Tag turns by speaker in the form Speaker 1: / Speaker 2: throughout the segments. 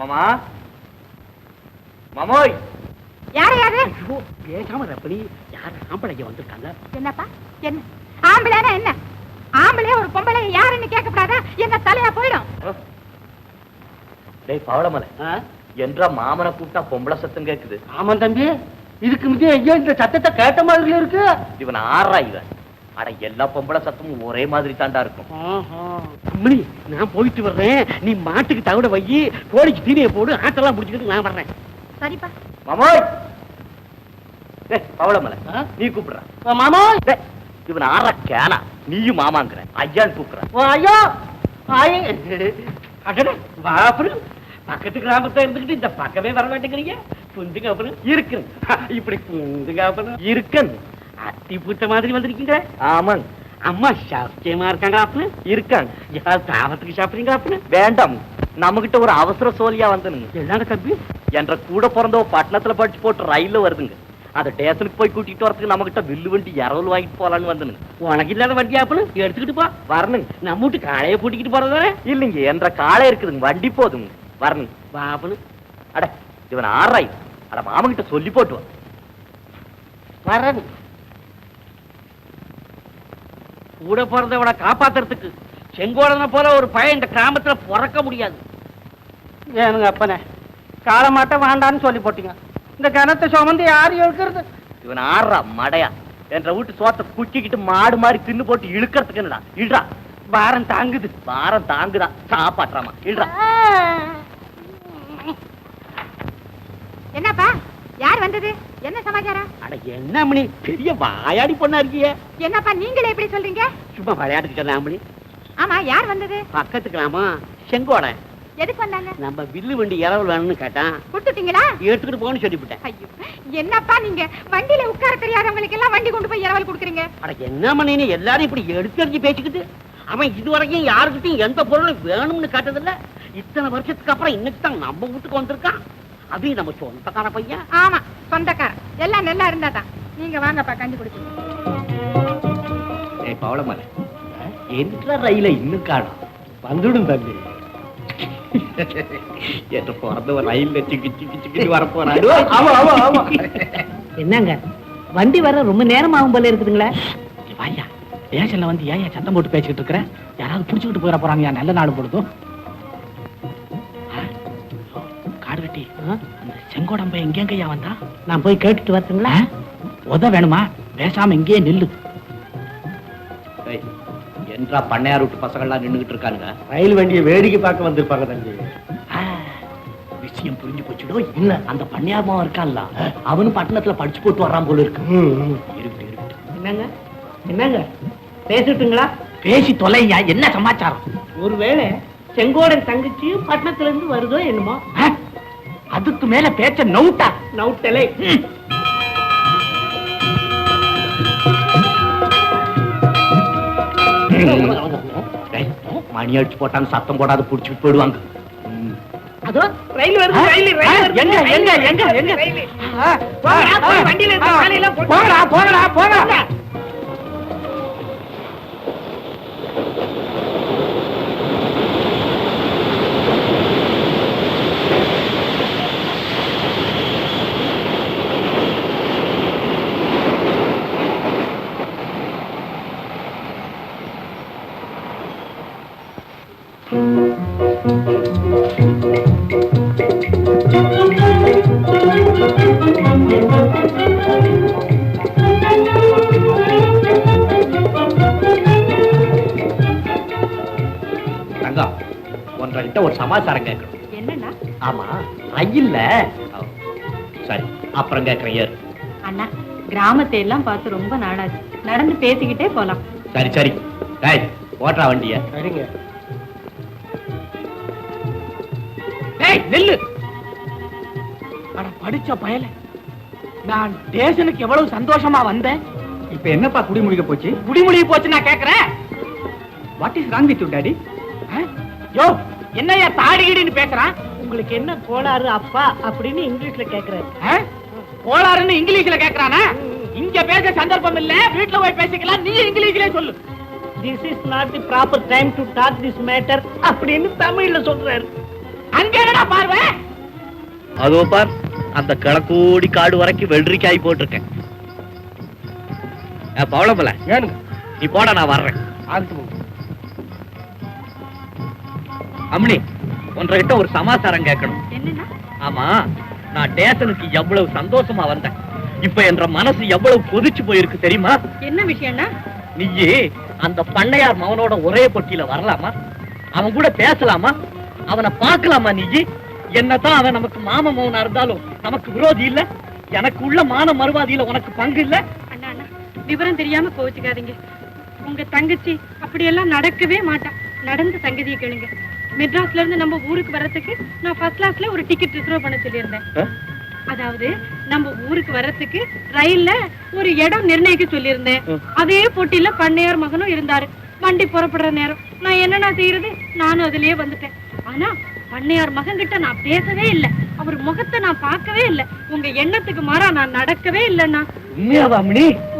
Speaker 1: மாமா. மாமோய்.
Speaker 2: யாரு யாரு?
Speaker 3: ஐயோ பேசாம ரப்பனி யார் ஆம்பளைங்க வந்திருக்காங்க?
Speaker 2: என்னப்பா என்ன? ஆம்பளைனா என்ன? ஆம்பளை ஒரு பொம்பளை யாருன்னு கேட்கக்கூடாதா என்ன தலையா போயிடும்?
Speaker 1: டேய் பவளமலை? என்ற மாமனை கூப்பிட்டா பொம்பளை சத்தம் கேக்குது.
Speaker 3: ஆமா தம்பி இதுக்கு முந்தைய ஐயோ இந்த சத்தத்தை கேட்ட மாதிரி இருக்கு.
Speaker 1: இவன் ஆறா இவன். அட எல்லா பொம்பளை சத்தமும் ஒரே மாதிரி தாண்டா இருக்கும்.
Speaker 3: நான் போயிட்டு வர்றேன். நீ மாட்டுக்கு தவிட வை. கோழிக்கு தீனியை போடு. ஆட்டெல்லாம் முடிச்சுக்கிட்டு நான் வர்றேன்.
Speaker 2: சரிப்பா.
Speaker 1: டேய் பவளமலை? நீ கூப்பிடுற.
Speaker 3: மாமா
Speaker 1: டேய் இவன் ஆறா கேனா நீயும் மாமாங்கிற. ஐயான்னு கூப்பிடுற.
Speaker 3: ஐயோ! ஆயே. அடடே வா அப்புறம். பக்கத்து கிராமத்துல இருந்துகிட்டு இந்த பக்கமே வர மாட்டேங்கிறீங்க குந்துங்க அப்புறம். இருக்குங்க இப்படி குந்துங்க அப்புறம்.
Speaker 1: இருக்கன்
Speaker 3: அத்தி பூத்த மாதிரி வந்திருக்கீங்க
Speaker 1: ஆமாங்க.
Speaker 3: அம்மா சாஸ்தியமா இருக்காங்களா அப்புறம்
Speaker 1: இருக்காங்க.
Speaker 3: யார் தாவத்துக்கு சாப்பிடுறீங்களா அப்புறம்
Speaker 1: வேண்டாம். நம்மகிட்ட ஒரு அவசர சோலியா வந்துனுங்க
Speaker 3: எல்லாங்க தம்பி?
Speaker 1: என்ற கூட பிறந்தவ பட்டணத்துல படிச்சு போட்டு ரயில்ல வருதுங்க. அந்த ஸ்டேஷனுக்கு போய் கூட்டிட்டு வரதுக்கு நம்ம கிட்ட வில்லு வண்டி இரவல் வாங்கிட்டு போலான்னு வந்துனுங்க.
Speaker 3: உனக்கு இல்லாத வண்டி ஆப்பணும் எடுத்துக்கிட்டு போ.
Speaker 1: வரணுங்க.
Speaker 3: நம்ம வீட்டு காளைய பூட்டிக்கிட்டு போறதானே
Speaker 1: இல்லைங்க என்ற காலை இருக்குதுங்க. வண்டி போதுங்க. வரணுங்க.
Speaker 3: வாப்பனு
Speaker 1: அட இவன் ஆறாய் அட மாமன் கிட்ட சொல்லி போட்டு வா
Speaker 3: வரது கூட பிறந்தவனை காப்பாத்துறதுக்கு செங்கோடனை போல ஒரு பையன் இந்த கிராமத்துல பிறக்க முடியாது. ஏனுங்க அப்பனே? காலமாட்ட வேண்டான்னு சொல்லி போட்டீங்க. இந்த கணத்தை சுமந்து யார் இருக்கிறது
Speaker 1: இவன் ஆடுறா மடையா. என்ற வீட்டு சோத்தை குச்சிக்கிட்டு மாடு மாதிரி தின்னு போட்டு இழுக்கிறதுக்கு என்னடா? இழ்றா
Speaker 3: பாரம் தாங்குது.
Speaker 1: பாரம் தாங்குதா. சாப்பாட்டுறாமா. இழ்றா
Speaker 2: என்னப்பா? யார் வந்தது? என்ன சமாச்சாரம்?
Speaker 3: அட என்ன மணி பெரிய வாயாடி பொண்ணா இருக்கியே.
Speaker 2: என்னப்பா நீங்களே எப்படி சொல்றீங்க?
Speaker 3: சும்மா விளையாட்டுக்கு சொல்லாமணி
Speaker 2: ஆமா யார் வந்தது?
Speaker 3: பக்கத்து கிராமம் செங்கோடன்
Speaker 2: எதுக்கு வந்தாங்க?
Speaker 3: நம்ம வில்லு வண்டி இரவல் வேணும்னு கேட்டான்.
Speaker 2: கொடுத்துட்டீங்களா?
Speaker 3: எடுத்துக்கிட்டு போன்னு சொல்லிவிட்டேன்.
Speaker 2: ஐயோ என்னப்பா நீங்க? வண்டியில உட்கார தெரியாதவங்களுக்கு எல்லாம் வண்டி கொண்டு போய் இரவல் கொடுக்குறீங்க?
Speaker 3: அட என்ன மணி நீ? எல்லாரும் இப்படி எடுத்து பேசிக்கிட்டு அவன் இதுவரைக்கும் யாருக்கிட்டையும் எந்த பொருளும் வேணும்னு கேட்டதில்ல. இத்தனை வருஷத்துக்கு அப்புறம் இன்னைக்கு தான் நம்ம வீட்டுக்கு வந்திருக்கான். அதையும் நம்ம சொந்தக்கார பையன்?
Speaker 2: ஆமா சொந்தக்காரன். எல்லாம் நல்லா இருந்தா தான் நீங்க வாங்கப்பா கஞ்சி குடிச்சு
Speaker 1: ஏய் பவளமலை என்ற ரயில இன்னும் காணும்.
Speaker 3: வந்துடும் தம்பி.
Speaker 1: என்று பிறந்தவன் ரயில்ல சிக்கி சிக்கி சிக்கி வர போறாரு
Speaker 3: ஆமா ஆமா ஆமா. என்னங்க? வண்டி வர ரொம்ப நேரம் ஆகும் போல இருக்குதுங்களா. வாயா. ஸ்டேஷன்ல வந்து ஏன் சத்தம் போட்டு பேசிக்கிட்டு இருக்கிற? யாராவது புடிச்சுக்கிட்டு போயிட போறாங்க நல்ல நாடு பொழுதும். செங்கோடம்பை எங்கெங்கய்யா வந்தா? நான் போய் கேட்டுட்டு வரட்டுங்களா? உத வேணுமா? பேசாம இங்கேயே நில்லு.
Speaker 1: என்றா பண்ணையார் வீட்டு பசங்கள்லாம் நின்னுகிட்டு இருக்கானுங்க.
Speaker 3: ரயில் வண்டியை வேடிக்கை பார்க்க வந்திருப்பாங்க தம்பி.
Speaker 1: ஆ, விஷயம் புரிஞ்சு போச்சுடோ இல்ல அந்த பண்ணையார்மாவன் இருக்கான்ல. அவனும் பட்டணத்துல படிச்சு போட்டு வர்றான் போல இருக்கு.
Speaker 3: என்னங்க? என்னங்க? பேசிட்டுங்களா?
Speaker 1: பேசி தொலையா? என்ன சமாச்சாரம்?
Speaker 3: ஒருவேளை செங்கோடன் தங்கச்சி பட்டணத்துல இருந்து வருதோ என்னமோ?
Speaker 1: அதுக்கு மேல பேச்ச நவுட்டா?
Speaker 3: நவுட்டலை.
Speaker 1: மணி அடிச்சு போட்டாங்க சத்தம் போடாத புடிச்சுட்டு போயிடுவாங்க.
Speaker 3: அதோ ரயில் வருது ரயில்
Speaker 1: ஆ, எங்க எங்க எங்க எங்க?
Speaker 3: வண்டியில
Speaker 1: போங்கடா போங்கடா. போங்கடா. சமாச்சாரம் கேட்கணும்.
Speaker 2: என்னண்ணா?
Speaker 1: ஆமா ரயில்ல. சரி அப்புறம் கேட்கறேன்
Speaker 2: அண்ணா கிராமத்தை எல்லாம் பார்த்து ரொம்ப நாளாச்சு. நடந்து பேசிக்கிட்டே போலாம்.
Speaker 1: சரி சரி. டேய் ஓட்டுறா வண்டிய.
Speaker 3: சரிங்க.
Speaker 1: டேய் நில்லு. அட படிச்ச பயல. நான் ஸ்டேஷனுக்கு எவ்வளவு சந்தோஷமா வந்தேன்.
Speaker 3: இப்ப என்னப்பா குடிமுடிக்க போச்சு?
Speaker 1: குடிமொழி போச்சு நான் கேக்குறேன்
Speaker 3: what is wrong with you daddy
Speaker 1: யோ என்னையா தாடி கீடின்னு பேசுறான்?
Speaker 3: உங்களுக்கு என்ன கோளாறு அப்பா அப்படின்னு இங்கிலீஷ்ல கேக்குறாரு.
Speaker 1: ஆ? கோளாறுன்னு இங்கிலீஷ்ல கேக்குறானா? இங்க பேச சந்தர்ப்பம் இல்ல வீட்ல போய் பேசிக்கலாம் நீ இங்கிலீஷ்லயே சொல்லு.
Speaker 3: This is not the proper time to talk this matter அப்படின்னு தமிழ்ல சொல்றாரு.
Speaker 4: அங்க என்னடா பார்வை?
Speaker 1: அதோ பார் அந்த கிழக்கோடி காடு வரைக்கும் வெள்ளரிக்காய் போட்டிருக்கேன். பவளமல
Speaker 4: ஏனுங்க.
Speaker 1: நீ போட நான் வர்றேன்.
Speaker 4: போங்க.
Speaker 1: அம்மணி உன்கிட்ட ஒரு சமாச்சாரம் கேட்கணும்.
Speaker 5: என்னன்னா?
Speaker 1: ஆமா நான் ஸ்டேஷனுக்கு எவ்வளவு சந்தோஷமா வந்தேன். இப்ப என்ற மனசு எவ்வளவு கொதிச்சு போயிருக்கு தெரியுமா?
Speaker 5: என்ன விஷயம்னா?
Speaker 1: நீயே அந்த பண்ணையார் மவனோட ஒரே பொட்டியில வரலாமா? அவன் கூட பேசலாமா? அவனை பார்க்கலாமா நீ என்னதான் அவன் நமக்கு மாம மவனா இருந்தாலும் நமக்கு விரோதி இல்ல? எனக்கு உள்ள மான மறுவாதியில உனக்கு பங்கு இல்ல?
Speaker 5: விவரம் தெரியாம கோவிச்சுக்காதீங்க. உங்க தங்கச்சி அப்படியெல்லாம் நடக்கவே மாட்டா. நடந்த சங்கதியை கேளுங்க. மெட்ராஸ்ல இருந்து நம்ம ஊருக்கு வர்றதுக்கு நான் ஃபர்ஸ்ட் கிளாஸ்ல ஒரு டிக்கெட் ரிசர்வ் பண்ண சொல்லியிருந்தேன்? அதாவது நம்ம ஊருக்கு வர்றதுக்கு ரயில்ல ஒரு இடம் நிர்ணயிக்க சொல்லியிருந்தேன். அதே போட்டியில பண்ணையார் மகனும் இருந்தாரு. வண்டி புறப்படுற நேரம். நான் என்னண்ணா செய்யறது? நானும் அதுலயே வந்துட்டேன். ஆனா பண்ணையார் மகன்கிட்ட நான் பேசவே இல்லை. அவர் முகத்தை நான் பார்க்கவே இல்லை. உங்க எண்ணத்துக்கு மாறா நான் நடக்கவே இல்லைண்ணா.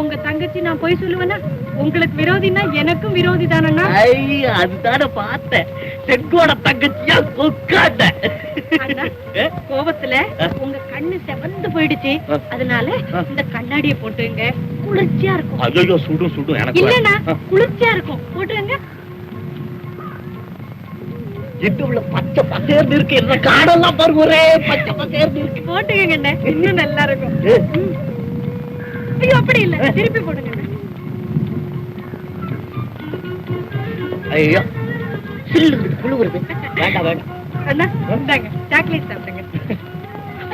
Speaker 5: உங்க தங்கச்சி நான் போய் சொல்லுவேனா உங்களுக்கு விரோதினா எனக்கும் விரோதி தானண்ணா
Speaker 1: அதுதானே பார்த்தேன். செங்கோட தங்கச்சியா?
Speaker 5: அண்ணா, கோபத்துல உங்க கண்ணு செவந்து போயிடுச்சு. அதனால. இந்த கண்ணாடியை போட்டுங்க. குளிர்ச்சியா இருக்கும்.
Speaker 1: ஐயோ சுடும் சுடும் எனக்கு
Speaker 5: இல்லண்ணா
Speaker 1: ஆ.
Speaker 5: குளிர்ச்சியா இருக்கும். போட்டுங்க
Speaker 1: பச்சை பசேர்னு இருக்கு. என்ன காடெல்லாம் பாருங்க ஒரே பச்சை பசேர்னு இருக்கு.
Speaker 5: போட்டுக்கங்க. இன்னும் நல்லா இருக்கும். ஐயோ அப்படி இல்ல. திருப்பி போடுங்க.
Speaker 1: ஐயோ. சில்லு குழுவுறது வேண்டாம் வேண்டாம்.
Speaker 5: அண்ணா இந்தாங்க சாக்லேட் சாப்பிடுங்க.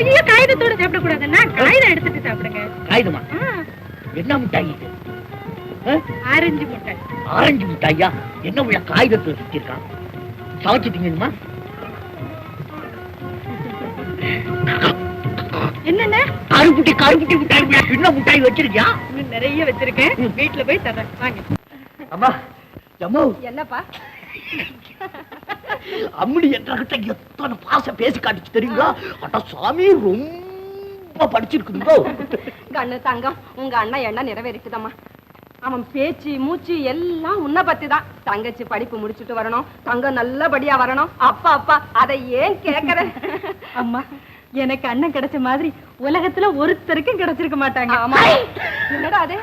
Speaker 5: ஐயோ காகிதத்தோட சாப்பிடக்கூடாதுண்ணா. காகிதம் எடுத்துட்டு சாப்பிடுங்க.
Speaker 1: காயுதுமா
Speaker 5: ஆ,
Speaker 1: என்ன மிட்டாய் இது?
Speaker 5: ஆரஞ்சு முட்டை.
Speaker 1: ஆரஞ்சு மிட்டாயா? என்ன உள்ள காகிதத்தை வச்சிருக்கான் சமைச்சிட்டீங்கம்மா.
Speaker 5: என்னண்ணே?
Speaker 1: கருப்புட்டி கருப்புட்டி மிட்டாய் என்ன மிட்டாய் வச்சிருக்கியா?
Speaker 5: நிறைய வச்சிருக்கேன். வீட்டுல போய் தர்றேன். வாங்க.
Speaker 1: அம்மா
Speaker 5: என்னப்பா?
Speaker 1: அம்மடி என்கிட்ட எத்தனை பாசம் பேசி காட்டுச்சு தெரியுங்களா? அட சாமி ரொம்ப படிச்சிருக்குதுங்கோ.
Speaker 6: கண்ணு தங்கம் உங்க அண்ணன் எண்ணம் நிறைவேறிக்குதம்மா? அவன் பேச்சு மூச்சு எல்லாம் உன்னை பத்தி தான் தங்கச்சி படிப்பு முடிச்சுட்டு வரணும். தங்கம் நல்லபடியா வரணும். அப்பா அப்பா அதை ஏன் கேக்குற
Speaker 5: அம்மா எனக்கு அண்ணன் கிடைச்ச மாதிரி உலகத்துல ஒருத்தருக்கும் கிடைச்சிருக்க மாட்டாங்க.
Speaker 6: ஆமா. என்னடா அது?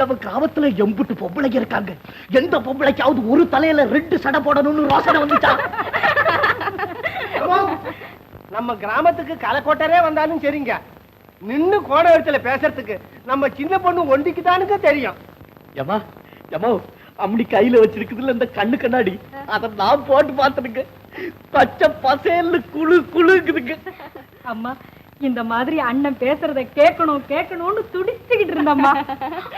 Speaker 1: நம்ம கிராமத்துல எம்புட்டு பொம்பளைங்க இருக்காங்க. எந்த பொம்பளைக்காவது ஒரு தலையில ரெண்டு சடை போடணும்னு ரோசனை வந்துச்சா?
Speaker 4: நம்ம கிராமத்துக்கு கலக்கோட்டரே வந்தாலும் சரிங்க. நின்னு கோண இடத்துல பேசுறதுக்கு நம்ம சின்ன பொண்ணு ஒண்டிக்கு தானுங்க தெரியும்.
Speaker 1: ஏமா ஏமா அம்மடி கையில வச்சிருக்குதுல இந்த கண்ணு கண்ணாடி? அத நான் போட்டு பார்த்துருங்க பச்சை பசேல்னு குழு குழுங்குதுங்க.
Speaker 5: அம்மா இந்த மாதிரி அண்ணன் பேசுறத கேட்கணும் கேட்கணும்னு துடிச்சுக்கிட்டு இருந்தம்மா.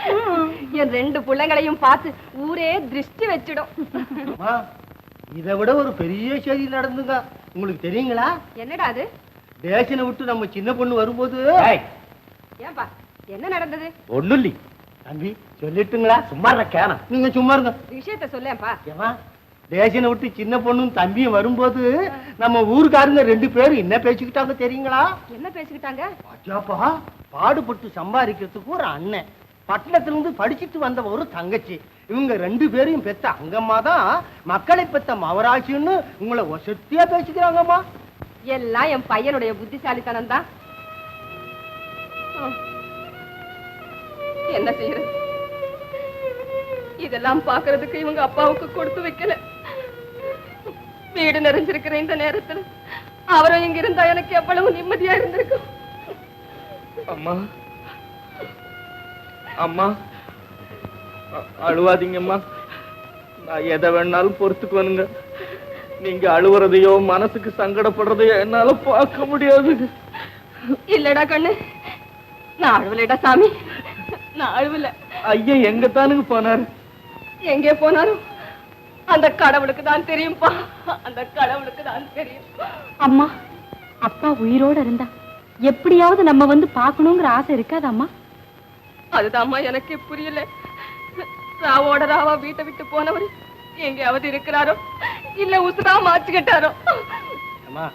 Speaker 6: என் ரெண்டு பிள்ளைங்களையும் பார்த்து ஊரே திருஷ்டி வச்சிடும்.
Speaker 4: அம்மா, இதை விட ஒரு பெரிய செய்தி நடந்துங்க. உங்களுக்கு தெரியுங்களா?
Speaker 6: என்னடா அது?
Speaker 4: தேசனை விட்டு நம்ம சின்ன பொண்ணு வரும்போது
Speaker 6: ஏன்பா என்ன நடந்தது?
Speaker 1: ஒண்ணு இல்லை
Speaker 4: தம்பி சொல்லிட்டுங்களா?
Speaker 1: சும்மா கேன
Speaker 4: நீங்க சும்மா இருங்க.
Speaker 6: விஷயத்த சொல்லேன்பா.
Speaker 4: ஏமா தேசனை விட்டு சின்ன பொண்ணும் தம்பியும் வரும்போது நம்ம ஊருக்காரங்க ரெண்டு பேரும் என்ன பேசிக்கிட்டாங்க தெரியுங்களா?
Speaker 6: என்ன பேசிக்கிட்டாங்க?
Speaker 4: பாடுபட்டு சம்பாதிக்கிறதுக்கு ஒரு அண்ணன். பட்டணத்துல இருந்து படிச்சுட்டு வந்த ஒரு தங்கச்சி. இவங்க ரெண்டு பேரையும் பெத்த அங்கம்மா தான் மக்களை பெத்த மவராசின்னு உங்களை ஒசத்தியா பேசிக்கிறாங்கம்மா.
Speaker 6: எல்லாம் என் பையனுடைய புத்திசாலித்தனம் தான். என்ன செய்யறது? இதெல்லாம் பாக்குறதுக்கு இவங்க அப்பாவுக்கு கொடுத்து வைக்கல. வீடு நிறைஞ்சிருக்கிற இந்த நேரத்துல அவரும் இங்க இருந்தா எனக்கு எவ்வளவு நிம்மதியா இருந்திருக்கும்.
Speaker 7: அம்மா. அம்மா. அழுவாதீங்கம்மா. நான் எதை வேணாலும் பொறுத்துக்குவேனுங்க. நீங்க அழுவுறதையோ மனசுக்கு சங்கடப்படுறதையோ என்னால பார்க்க முடியாது.
Speaker 6: இல்லடா கண்ணு. நான் அழுவலடா சாமி. நான் அழுவல.
Speaker 7: ஐயா எங்க தானுங்க போனாரு?
Speaker 6: எங்கே போனாலும் அந்த கடவுளுக்கு தான் தெரியும்பா. அந்த கடவுளுக்கு தான் தெரியும்.
Speaker 5: அம்மா அப்பா உயிரோட இருந்தா எப்படியாவது நம்ம வந்து பார்க்கணுங்கிற ஆசை இருக்காதம்மா?
Speaker 6: அதுதாம்மா எனக்கே புரியல. ராவோட ராவா வீட்டை விட்டு போனவர் எங்கேயாவது இருக்கிறாரோ? இல்ல உசுரா மாச்சுக்கிட்டாரோ
Speaker 4: அம்மா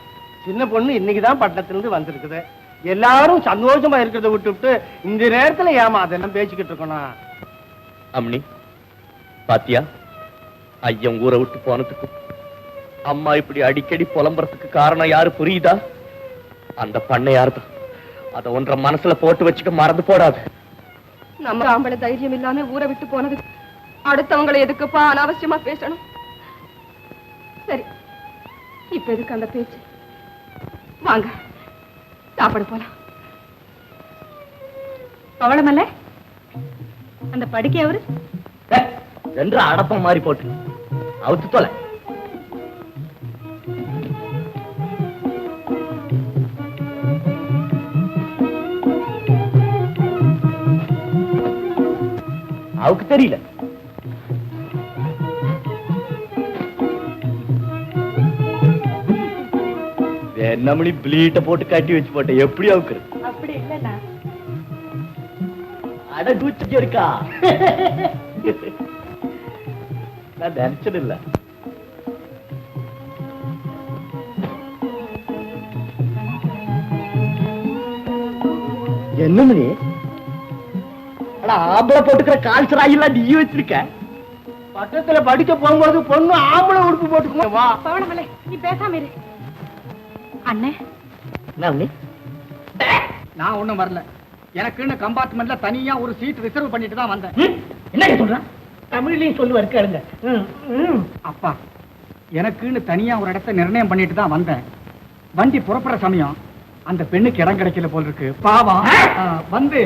Speaker 4: சின்ன பொண்ணு இன்னைக்கு தான் பட்டணத்துல இருந்து வந்திருக்குது. எல்லாரும் சந்தோஷமா இருக்கிறத விட்டுவிட்டு இந்த நேரத்துல ஏமா அதெல்லாம் பேசிக்கிட்டு இருக்கணும்?
Speaker 1: அம்மணி பாத்தியா? ஐயன் ஊரை விட்டு போனதுக்கு அம்மா இப்படி அடிக்கடி புலம்புறதுக்கு காரணம் யாரு புரியுதா? அந்த பண்ணையார் தான் அதை ஒன்ற மனசுல போட்டு வச்சுக்க மறந்து போடாது.
Speaker 6: நம்ம ஆம்பளை தைரியம் இல்லாம ஊரை விட்டு போனது. அடுத்தவங்களை எதுக்குப்பா அனாவசியமா பேசணும்? சரி இப்ப எதுக்கு அந்த பேச்சு? வாங்க சாப்பிட போலாம்.
Speaker 5: பவளமல்ல அந்த படிக்கை அவரு
Speaker 1: ரெண்டு அடப்பம் மாதிரி போட்டு. அவுத்து தொலை. அவருக்கு தெரியல. நம்மளி பிளீட்ட போட்டு கட்டி வச்சு போட்ட எப்படி அவுக்குறது?
Speaker 5: அப்படி இல்லண்ணா.
Speaker 1: அட கூச்சிட்டு இருக்கா? நான் நினைச்சது இல்ல. என்ன மணி? அட ஆம்பளை போட்டுக்கிற கால்சர் ஆயிலாம் நீ வச்சிருக்க?
Speaker 8: பக்கத்துல படிக்க போகும்போது பொண்ணு ஆம்பளை உடுப்பு போட்டுக்குமா? வா.
Speaker 5: பவளமல்ல நீ பேசாம இரு. அண்ணே.
Speaker 1: என்ன
Speaker 8: நான் ஒண்ணும் வரல. எனக்குன்னு கம்பார்ட்மெண்ட்ல தனியா ஒரு சீட் ரிசர்வ் பண்ணிட்டு தான் வந்தேன்.
Speaker 1: என்ன சொல்றான் தமிழ்லயும் சொல்லுவாரு கேளுங்க.
Speaker 8: அப்பா எனக்குன்னு தனியா ஒரு இடத்த நிர்ணயம் பண்ணிட்டு தான் வந்தேன். வண்டி புறப்படுற சமயம் அந்த பெண்ணுக்கு இடம் கிடைக்கல போல இருக்கு. பாவம். வந்து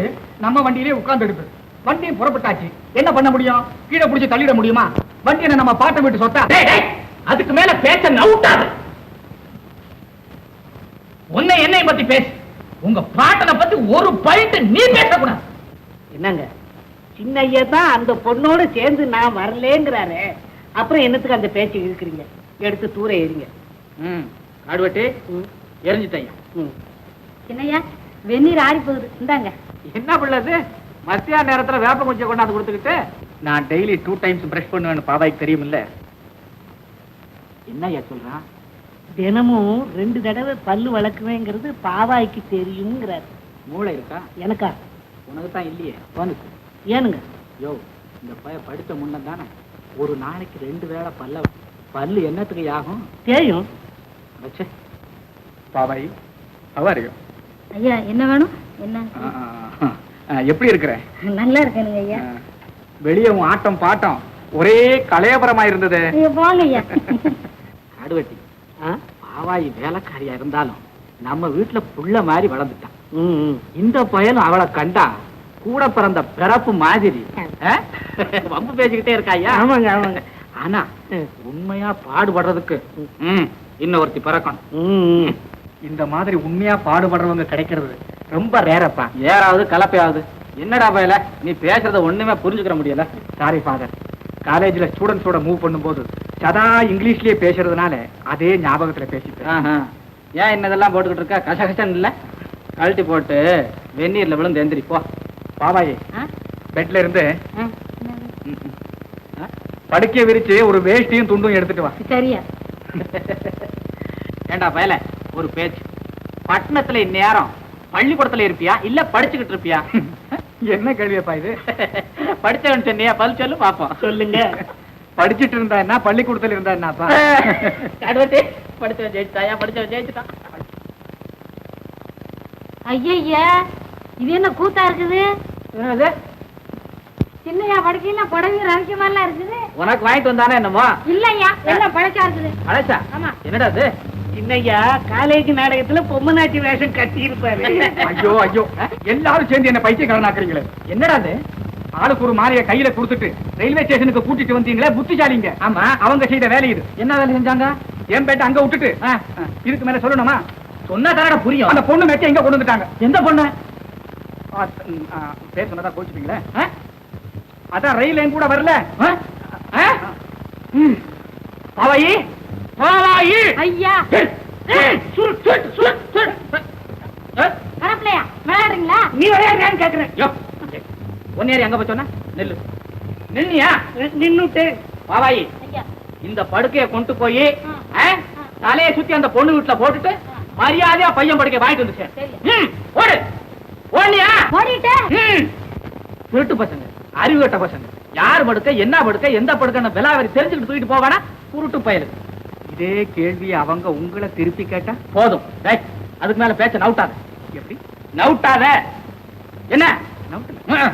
Speaker 8: நம்ம வண்டியிலே உட்கார்ந்து எடுப்பு வண்டியும் புறப்பட்டாச்சு. என்ன பண்ண முடியும்? கீழே பிடிச்சி தள்ளிட முடியுமா? வண்டி என்ன நம்ம பாட்டை விட்டு சொத்தா?
Speaker 1: அதுக்கு மேல பேச்ச நவுட்டாது. உன்னை என்னை பத்தி பேசு. உங்க பாட்டனை பத்தி ஒரு பாயிண்ட் நீ பேசக்கூடாது.
Speaker 9: என்னங்க? சின்ன ஐயா தான் அந்த பொண்ணோட சேர்ந்து நான் வரலேங்கிறாரு. அப்புறம் என்னத்துக்கு அந்த பேச்சு இருக்கிறீங்க எடுத்து தூர ஏறிங்க.
Speaker 8: ம் காடுவெட்டி எரிஞ்சிட்டேன்.
Speaker 9: ம்.
Speaker 5: என்னய்யா வெந்நீர் ஆறி போகுது. இந்தாங்க.
Speaker 8: என்ன பிள்ளது மத்தியான நேரத்துல வேப்ப கொஞ்சம் கொண்டாந்து கொடுத்துக்கிட்டு நான் டெய்லி டூ டைம்ஸ் பிரஷ் பண்ணுவேன்னு பாபாய்க்கு தெரியுமில்ல. என்னய்யா சொல்றான்?
Speaker 9: தினமும் ரெண்டு தடவை பல்லு வளர்க்குவேங்கிறது பாவாய்க்கு தெரியுங்கிறாரு
Speaker 8: மூளை இருக்கா?
Speaker 9: எனக்கா?
Speaker 8: உனக்கு தான் இல்லையே. வந்து
Speaker 9: ஏனுங்க?
Speaker 8: யோ இந்த பைய படிச்ச முன்ன தானே. ஒரு நாளைக்கு ரெண்டு வேளை பல்ல பல்லு என்னத்துக்கு ஆகும்
Speaker 9: தெரியும்
Speaker 8: வச்சே பாபாய் அவரையோ
Speaker 5: ஐயா என்ன வேணும்? என்ன?
Speaker 8: எப்படி இருக்கிற?
Speaker 5: நல்லா இருக்கேனுங்க ஐயா.
Speaker 8: வெளியே உன் ஆட்டம் பாட்டம் ஒரே கலையபரமா இருந்தது.
Speaker 5: வாங்க ஐயா?
Speaker 8: பாவாயி வேலைக்காரியா இருந்தாலும் நம்ம வீட்டுல புள்ள மாதிரி வளர்ந்துட்டான். இந்த பயலும் அவளை கண்டா கூட பிறந்த பிறப்பு மாதிரி? வம்பு பேசிக்கிட்டே இருக்காயா?
Speaker 9: ஆமாங்க ஆமாங்க.
Speaker 8: ஆனா உண்மையா பாடுபடுறதுக்கு இன்னொருத்தி பிறக்கணும். இந்த மாதிரி உண்மையா பாடுபடுறவங்க கிடைக்கிறது ரொம்ப ரேரப்பா ஏறாவது கலப்பையாவது. என்னடா பயல நீ பேசுறத ஒண்ணுமே புரிஞ்சுக்கிற முடியல. சாரி ஃபாதர் காலேஜ்ல ஸ்டூடெண்ட்ஸோட மூவ் பண்ணும்போது சதா இங்கிலீஷ்லயே பேசுறதுனால அதே ஞாபகத்துல பேசிட்டேன் ஏன் என்னதெல்லாம் போட்டுக்கிட்டு இருக்க? கசகசன் இல்ல? கழட்டி போட்டு வெந்நீர்ல விழுந்து எந்திரி பாபாயி? பெட்ல இருந்து? படுக்கைய விரிச்சு ஒரு வேஷ்டியும் துண்டும் எடுத்துட்டு வா.
Speaker 5: சரியா.
Speaker 8: ஏண்டா பயல? ஒரு பேச்சு. பட்டணத்துல இந்நேரம் பள்ளிக்கூடத்துல இருப்பியா? இல்ல படிச்சுக்கிட்டு இருப்பியா? என்ன கேள்வியப்பா இது? படிச்சவன் சொன்னியா? பதில் சொல்லு பாப்போம்
Speaker 9: சொல்லுங்க.
Speaker 8: படிச்சிட்டு இருந்தா என்ன? பள்ளிக்கூடத்துல இருந்தா என்னப்பா?
Speaker 9: படிச்சவன் ஜெயிச்சிட்டாயா படிச்சவன் ஜெயிச்சிட்டான்?
Speaker 5: ஐயா இது என்ன கூத்தா இருக்குது?
Speaker 8: என்னது?
Speaker 5: சின்னையா படுக்கையெல்லாம் புடவை ரவிக்கமாலாம் இருக்குது?
Speaker 8: உனக்கு வாங்கிட்டு வந்தானே என்னமோ?
Speaker 5: இல்லையா? எல்லாம் பழச்சா இருக்குது?
Speaker 8: அழைச்சா
Speaker 5: ஆமா.
Speaker 8: என்னடா அது?
Speaker 9: சின்னையா காலேஜ் நாடகத்துல பொம்மநாட்டி வேஷம் கட்டி இருப்பாரு
Speaker 8: ஐயோ. ஐயோ எல்லாரும் சேர்ந்து என்ன பைத்தியக்காரனாக்குறீங்களே. என்னடா அது? ஆளுக்கு ஒரு மாலைய கையில கொடுத்துட்டு ரயில்வே ஸ்டேஷனுக்கு கூட்டிட்டு வந்தீங்களே புத்திசாலிங்க. ஆமா. அவங்க செய்த வேலை இது. என்ன வேலை செஞ்சாங்க? என் பேட்டை அங்க விட்டுட்டு. இதுக்கு மேல சொல்லணுமா? சொன்னா தானடா புரியும். அந்த பொண்ணு மேட்ச எங்க கொண்டு வந்துட்டாங்க. எந்த பொண்ணு? பேர் சொன்னதா கோச்சுப்பீங்களே? அதான் ரயில் என் கூட வரல. பாவாயி பாவாயி
Speaker 5: ஐயா? வரப்பிள்ளையா விளையாடுறீங்களா?
Speaker 8: நீ விளையாடுறியான்னு கேக்குறேன். ஒன்னேரி அங்க போய் சொன்ன? நெல்லு. நின்னியா?
Speaker 9: நின்னுட்டு.
Speaker 8: பாவாயி இந்த படுக்கைய கொண்டு போய். தலையை சுத்தி அந்த பொண்ணு வீட்டுல போட்டுட்டு மரியாதையா பையன் படுக்கை வாங்கிட்டு வந்துச்சு ஓடு. ஓடியா
Speaker 5: ஓடிட்டேன்
Speaker 8: திருட்டு பசங்க அறிவு கட்ட பசங்க. யார் படுக்க என்ன படுக்க எந்த படுக்கன்னு விலாவரி தெரிஞ்சுக்கிட்டு தூக்கிட்டு போவானா? குருட்டு பயலுக்கு. இதே கேள்வி அவங்க உங்களை திருப்பி கேட்டா?
Speaker 1: போதும். அதுக்கு மேல பேச்ச நவுட்டாத.
Speaker 8: எப்படி?
Speaker 1: நவுட்டாத.
Speaker 8: என்ன?
Speaker 1: ம்.